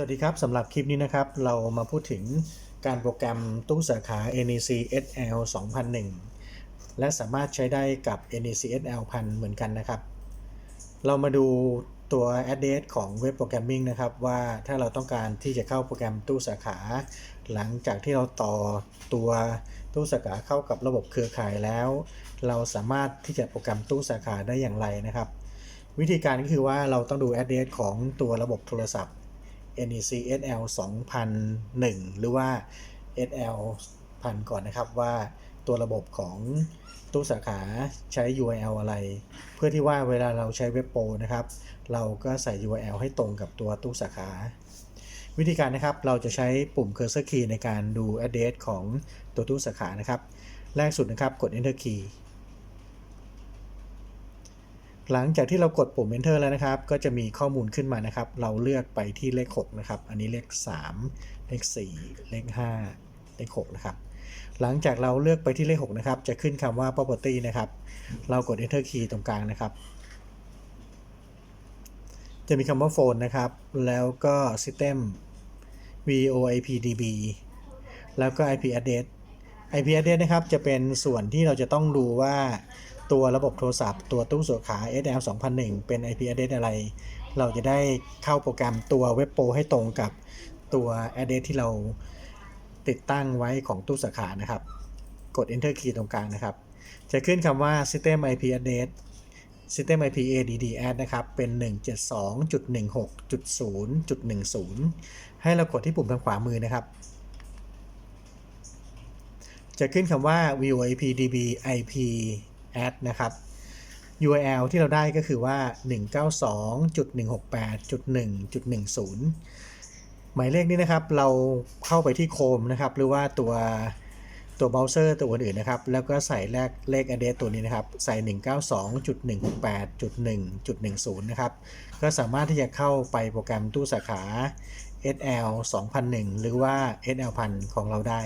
สวัสดีครับสำหรับคลิปนี้นะครับ เรามาพูดถึงการโปรแกรมตู้สาขา NEC SL 2001 และสามารถใช้ได้กับ NEC SL 1000 เหมือนกันนะครับ เรามาดูตัว address ของเว็บโปรแกรมมิ่งนะครับ ว่าถ้าเราต้องการที่จะเข้าโปรแกรมตู้สาขา หลังจากที่เราต่อตัวตู้สาขาเข้ากับระบบเครือข่ายแล้ว เราสามารถที่จะโปรแกรมตู้สาขาได้อย่างไรนะครับ วิธีการก็คือว่าเราต้องดู address ของตัวระบบโทรศัพท์ NEC SL 2001 หรือว่า SL 1000ก่อนนะครับว่าตัวระบบของตู้สาขาใช้ URL อะไร เพื่อที่ว่าเวลาเราใช้เว็บโปรนะครับ เราก็ใส่ URL ให้ตรงกับตัวตู้สาขา วิธีการนะครับเราจะใช้ปุ่ม Cursor Key ในการดู address ของตัวตู้สาขานะครับ แรกสุดนะครับกด Enter Key หลังจากที่เรากดปุ่ม Enter แล้วนะครับ ก็จะมีข้อมูลขึ้นมานะครับ เราเลือกไปที่เลข 6 นะครับ อันนี้เลข 3 เลข 4 เลข 5 เลข 6 นะครับ หลังจากเราเลือกไปที่เลข 6 นะครับ จะขึ้นคำว่า property นะครับ เรากด Enter key ตรงกลางนะครับ จะมีคำว่า phone นะครับ แล้วก็ system voip db แล้วก็ IP address IP address นะครับ จะเป็นส่วนที่เราจะต้องดูว่า ตัวระบบโทรศัพท์ ตัวตู้สาขา SL 2001 เป็น IP address อะไร เราจะได้เข้าโปรแกรมตัวเว็บโปรให้ตรงกับตัว address ที่เราติดตั้งไว้ของตู้สาขานะครับ กด enter key ตรงกลางนะครับ จะขึ้นคำว่า system IP address system IP add add นะครับ เป็น 172.16.0.10 ให้เรากดที่ปุ่มทางขวามือนะครับ จะขึ้นคำว่า VoIP DB IP add นะครับ URL ที่เราได้ก็คือว่า 192.168.1.10 หมายเลขนี้นะครับ เราเข้าไปที่โคมนะครับ หรือว่าตัวตัวเบราว์เซอร์ตัวอื่นๆนะครับ แล้วก็ใส่เลขเลข address ตัวนี้นะครับ ใส่ 192.168.1.10 นะครับ ก็สามารถที่จะเข้าไปโปรแกรมตู้สาขา SL 2001 หรือว่า SL 1000ของเราได้